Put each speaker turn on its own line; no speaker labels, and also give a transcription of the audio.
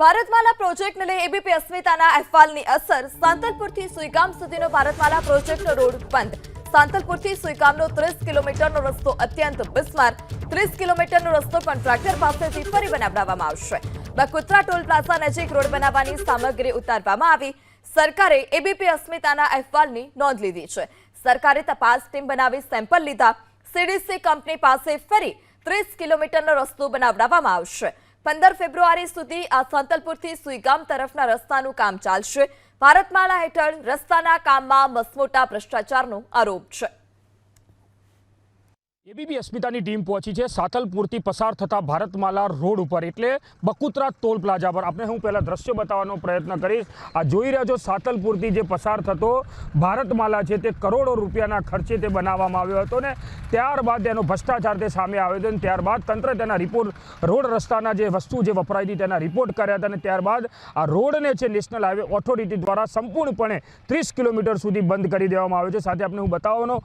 ભારતમાલા પ્રોજેક્ટને લઈ એબીપી અસ્મિતાના અહેવાલની અસર. સાંતલપુરથી સુઈગામ સુધીનો ભારતમાલા પ્રોજેક્ટનો રોડ બંધ. સાંતલપુરથી સુઈગામનો ત્રીસ કિલોમીટરનો રસ્તો અત્યંત બિસ્માર. ત્રીસ કિલોમીટરનો રસ્તો કોન્ટ્રાક્ટર પાસેથી ફરી બનાવડાવવામાં આવશે. બકુત્રા ટોલ પ્લાઝા નજીક રોડ બનાવવાની સામગ્રી ઉતારવામાં આવી. સરકારે એબીપી અસ્મિતાના અહેવાલની નોંધ લીધી છે. સરકારે તપાસ ટીમ બનાવી સેમ્પલ લીધા. સીડીસી કંપની પાસે ફરી ત્રીસ કિલોમીટરનો રસ્તો બનાવડાવવામાં આવશે. પંદર ફેબ્રુઆરી સુધી આ સાંતલપુરથી સુઈગામ તરફના રસ્તાનું કામ ચાલશે. ભારતમાળા હેઠળ રસ્તાના કામમાં મસમોટા ભ્રષ્ટાચારનો આરોપ છે.
એબીપી અસ્મિતાની ટીમ પહોંચી છે. સાતલપુરથી પસાર થતા ભારતમાલા રોડ ઉપર, એટલે બકુતરા ટોલ પ્લાઝા પર. આપણે હું પહેલાં દ્રશ્ય બતાવવાનો પ્રયત્ન કરીશ. આ જોઈ રહ્યા છો, સાતલપુરથી જે પસાર થતો ભારતમાલા છે, તે કરોડો રૂપિયાના ખર્ચે તે બનાવવામાં આવ્યો હતો ને ત્યારબાદ તેનો ભ્રષ્ટાચાર તે સામે આવ્યો હતો અને ત્યારબાદ તંત્ર તેના રિપોર્ટ, રોડ રસ્તાના જે વસ્તુ જે વપરાઈ હતી તેના રિપોર્ટ કર્યા હતા અને ત્યારબાદ આ રોડને છે, નેશનલ હાઈવે ઓથોરિટી દ્વારા સંપૂર્ણપણે ત્રીસ કિલોમીટર સુધી બંધ કરી દેવામાં આવ્યો છે. સાથે આપણે હું બતાવવાનો